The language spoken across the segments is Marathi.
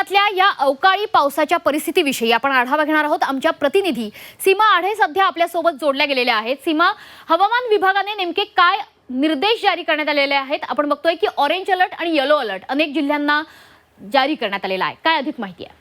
राज्यातल्या या अवकाळी पावसाच्या परिस्थितीविषयी आपण आढावा घेणार आहोत. आमच्या प्रतिनिधी सीमा आढे सध्या आपल्यासोबत जोडल्या गेलेल्या आहेत. सीमा हवामान विभागाने नेमके काय निर्देश जारी करण्यात आलेले आहेत? आपण बघतोय की ऑरेंज अलर्ट आणि येलो अलर्ट अनेक जिल्ह्यांना जारी करण्यात आलेला आहे. काय अधिक माहिती आहे?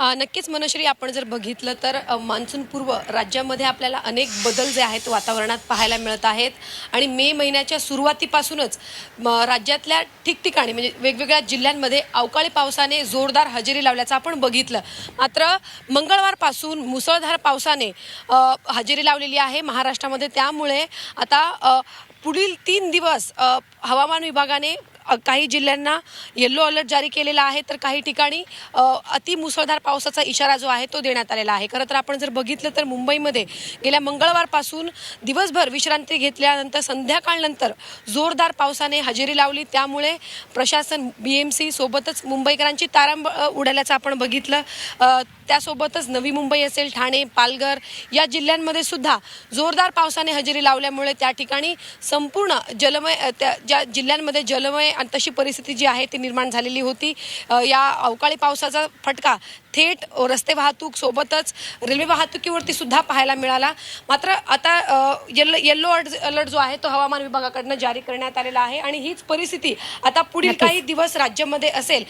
नक्कीच मनश्री आपण जर बघितलं तर मान्सूनपूर्व राज्यामध्ये आपल्याला अनेक बदल जे आहेत वातावरणात पाहायला मिळत आहेत. आणि मे महिन्याच्या सुरुवातीपासूनच म, राज्यातल्या ठिकठिकाणी म्हणजे वेगवेगळ्या जिल्ह्यांमध्ये अवकाळी पावसाने जोरदार हजेरी लावल्याचं आपण बघितलं. मात्र मंगळवारपासून मुसळधार पावसाने हजेरी लावलेली आहे महाराष्ट्रामध्ये. त्यामुळे आता पुढील तीन दिवस हवामान विभागाने काही जिल्ह्यांना येल्लो अलर्ट जारी केलेला आहे तर काही ठिकाणी अति मुसळधार पावसाचा इशारा जो आहे तो देण्यात आलेला आहे. खरं तर आपण जर बघितलं तर मुंबईमध्ये गेल्या मंगळवारपासून दिवसभर विश्रांती घेतल्यानंतर संध्याकाळनंतर जोरदार पावसाने हजेरी लावली. त्यामुळे प्रशासन बी एम सी सोबतच मुंबईकरांची तारांब उडाल्याचं आपण बघितलं. त्यासोबतच नवी मुंबई असेल ठाणे पालघर या जिल्ह्यांमध्ये सुद्धा जोरदार पावसाने हजेरी लावल्यामुळे त्या ठिकाणी संपूर्ण जलमय त्या ज्या जिल्ह्यांमध्ये जलमय आणि तशी परिस्थिती जी आहे ती निर्माण झालेली होती. या अवकाळी पावसाचा फटका थेट रस्ते वाहतूक सोबतच रेल्वे वाहतुकीवरती सुद्धा पाहायला मिळाला. मात्र आता येल्लो येल्लो अलर्ट अलर्ट जो आहे तो हवामान विभागाकडनं जारी करण्यात आलेला आहे आणि हीच परिस्थिती आता पुढील. काही दिवस राज्यामध्ये असेल.